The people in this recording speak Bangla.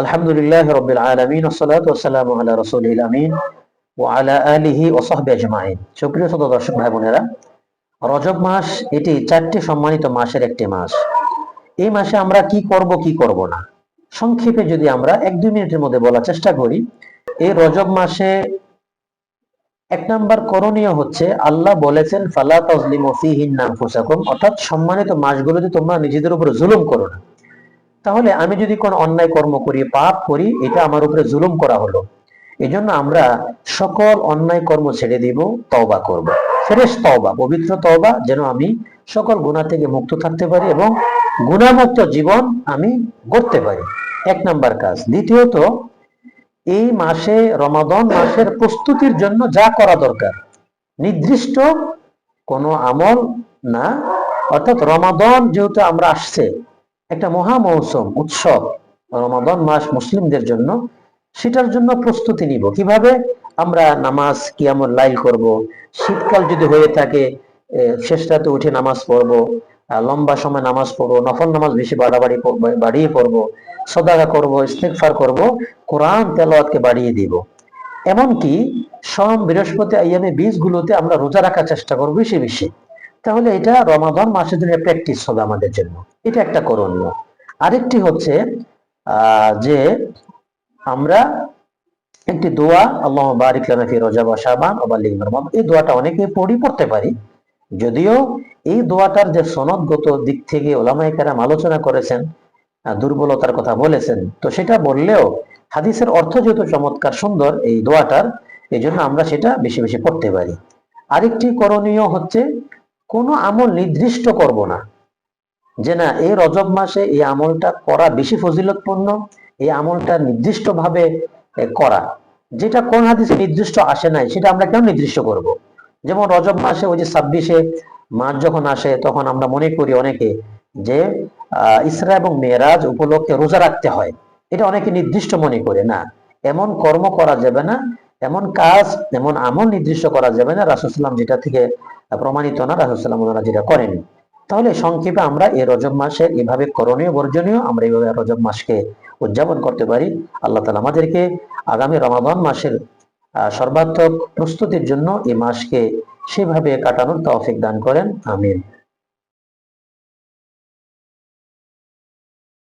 আলহামদুলিল্লাহ রবিল আলমিন আল্লাহ রসুল আমিন ও আলা আলিহি ও আজমাইন। সুপ্রিয় শত দর্শক ভাই বোনেরা, রজব মাস এটি চারটি সম্মানিত মাসের একটি মাস। এই মাসে আমরা কি করব কি করব না? সংক্ষেপে যদি আমরা এক দুই মিনিটের মধ্যে বলার চেষ্টা করি, এই রজব মাসে এক নাম্বার করণীয় হচ্ছে, আল্লাহ বলেছেন, ফালা তাজলিমু ফিহিন আনফুসাকুম অর্থাৎ সম্মানিত মাসগুলোতে তোমরা নিজেদের উপরে জুলুম করো না। তাহলে আমি যদি কোনো অন্যায় কর্ম করি, পাপ করি, এটা আমার উপরে জুলুম করা হলো। এই জন্য আমরা সকল অন্যায় কর্ম ছেড়ে দিব, তওবা করব। ফ্রেশ তওবা, পবিত্র তওবা, যেন আমি সকল গুণা থেকে মুক্ত থাকতে পারি এবং গুণামুক্ত জীবন আমি গড়তে পারি। এক নাম্বার কাজ। দ্বিতীয়ত, এই মাসে, রমাদন মাসের প্রস্তুতির জন্য যা করা দরকার, নির্দিষ্ট কোনো আমল না। অর্থাৎ রমাদন যেহেতু আমরা আসছে একটা মহা মৌসুম উৎসব, রমাদন মাস মুসলিমদের জন্য, সেটার জন্য প্রস্তুতি নিব। কীভাবে? আমরা নামাজ কিয়ামুল লাইল করব, শীতকাল যদি হয়ে থাকে শেষ রাতে উঠে নামাজ পড়ব লম্বা সময় নামাজ পড়ব, নফল নামাজ বেশি বাড়াবাড়ি বাড়িয়ে পড়ব সদাগা করব ইস্তেকফার করব, কোরআন তেলাওয়াতকে বাড়িয়ে দিব। এমনকি সম বৃহস্পতি আইয়ামে বীজগুলোতে আমরা রোজা রাখার চেষ্টা করব বেশি বেশি। তাহলে এটা রমাদান মাসের জন্য প্র্যাকটিস হবে আমাদের জন্য। এটা একটা করণীয়। আরেকটি হচ্ছে যে আমরা একটি দোয়া, আল্লাহ বারিক লানা ফি রজব ওয়া শাবান ওয়া এই দোয়াটা অনেকে পড়ি, পড়তে পারি। যদিও এই দোয়াটার যে সনদগত দিক থেকে ওলামায়ে কেরাম আলোচনা করেছেন দুর্বলতার কথা বলেছেন, তো সেটা বললেও হাদিসের অর্থ যেহেতু চমৎকার, সুন্দর এই দোয়াটার এই জন্য আমরা সেটা বেশি বেশি পড়তে পারি। আরেকটি করণীয় হচ্ছে, কোনো আমল নির্দিষ্ট করব না। যে না, এই রজব মাসে এই আমলটা করা বেশি ফজিলতপূর্ণ, এই আমলটা নির্দিষ্টভাবে করা। যেটা কোন হাদিসে নির্দিষ্ট আসে নাই, সেটা আমরা কেন নির্দিষ্ট করব। যেমন রজব মাসে ওই যে ছাব্বিশে মাস যখন আসে, তখন আমরা মনে করি অনেকে যে ইসরা এবং মেয়েরাজ উপলক্ষে রোজা রাখতে হয়। এটা অনেকে নির্দিষ্ট মনে করে না। এমন কর্ম করা যাবে না, এমন কাজ, এমন আমল নির্দিষ্ট করা যাবে না রাসুসাল্লাম যেটা থেকে প্রমাণিত না রাসুসাল্লাম ওনারা যেটা করেনি। তাহলে সংক্ষেপে আমরা এই রজব মাসের এভাবে করণীয়, বর্জনীয় আমরা এইভাবে রজব মাসকে উদযাপন করতে পারি। আল্লাহ তালা আমাদেরকে আগামী রমাদান মাসের সর্বাত্মক প্রস্তুতির জন্য এই মাসকে সেভাবে কাটানোর তৌফিক দান করেন। আমিন।